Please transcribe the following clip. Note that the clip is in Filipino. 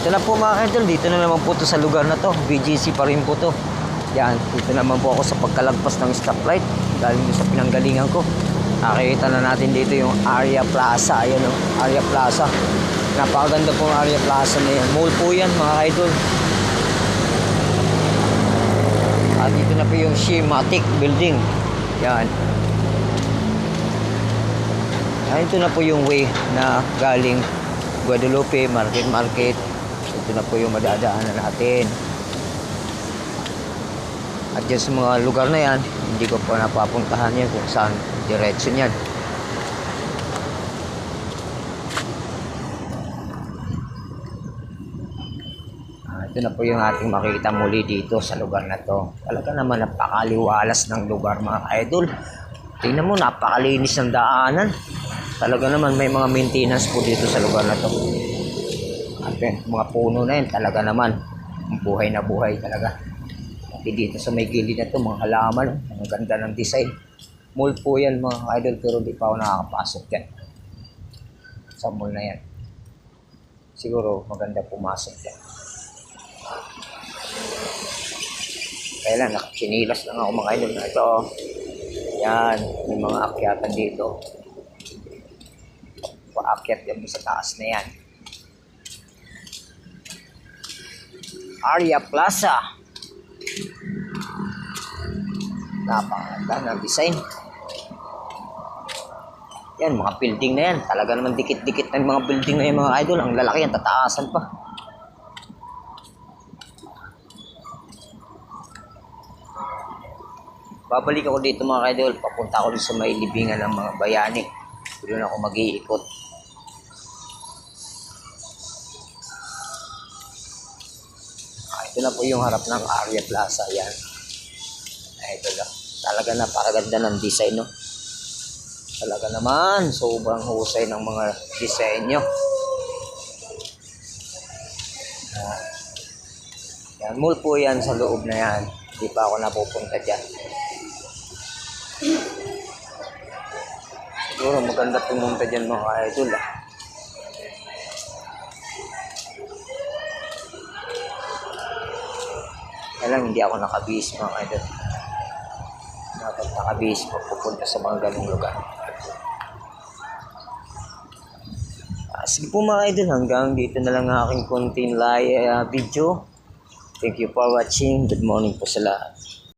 Ito na po mga idol, dito na naman po to sa lugar na to. BGC pa rin po to. Yan, dito naman po ako sa pagkalagpas ng stoplight. Galing sa pinanggalingan ko. Nakikita na natin dito yung Area Plaza. Ayan o, Area Plaza. Napakaganda po ang Area Plaza na yan. Mall po yan mga idol. At dito na po yung Shimatic Building. Yan. Yan, ito na po yung way na galing Guadalupe Market Market. Ito na po yung madadaanan natin. At dyan sa mga lugar na yan, hindi ko pa napapuntahan yan kung saan direction yan. Ah, ito na po yung ating makikita muli dito sa lugar na to. Talaga naman napakaliwalas ng lugar mga idol. Tingnan mo, napakalinis ng daanan. Talaga naman may mga maintenance po dito sa lugar na to. Yan, mga puno na yan, talaga naman. Buhay na buhay talaga. Pati dito sa may gilid na to, mga halaman, ang ganda ng design. Mall po yan mga idol, pero di pa ako nakakapasok yan. Sa mall na yan. Siguro maganda pumasok yan. Kaya lang, nakachinilas lang ako mga idol ito. Yan, may mga akyatan dito. Paakyat yan sa taas na yan. Arya Plaza. Napakaganda ng design. Yan, mga building na yan. Talaga naman dikit-dikit ng mga building na yan mga idol. Ang lalaki yan, tataasan pa. Babalik ako dito mga idol. Papunta ako dun sa may libingan ng mga bayani. Doon ako mag-iikot. Ito na po yung harap ng Arya Plaza. Yan. Ah, ito na. Talaga napakaganda ng design, no? Talaga naman, sobrang husay ng mga disenyo. Ah, yan, mall po yan sa loob na yan. Hindi pa ako napupunta dyan. Siguro maganda pumunta dyan mga idol ah. Lang hindi ako nakabis mga idol. Dapat nakabis pag pupunta sa mga ganong lugar. Ah, sige po mga idol, hanggang dito na lang ang aking konting live ah, video. Thank you for watching. Good morning po sa lahat.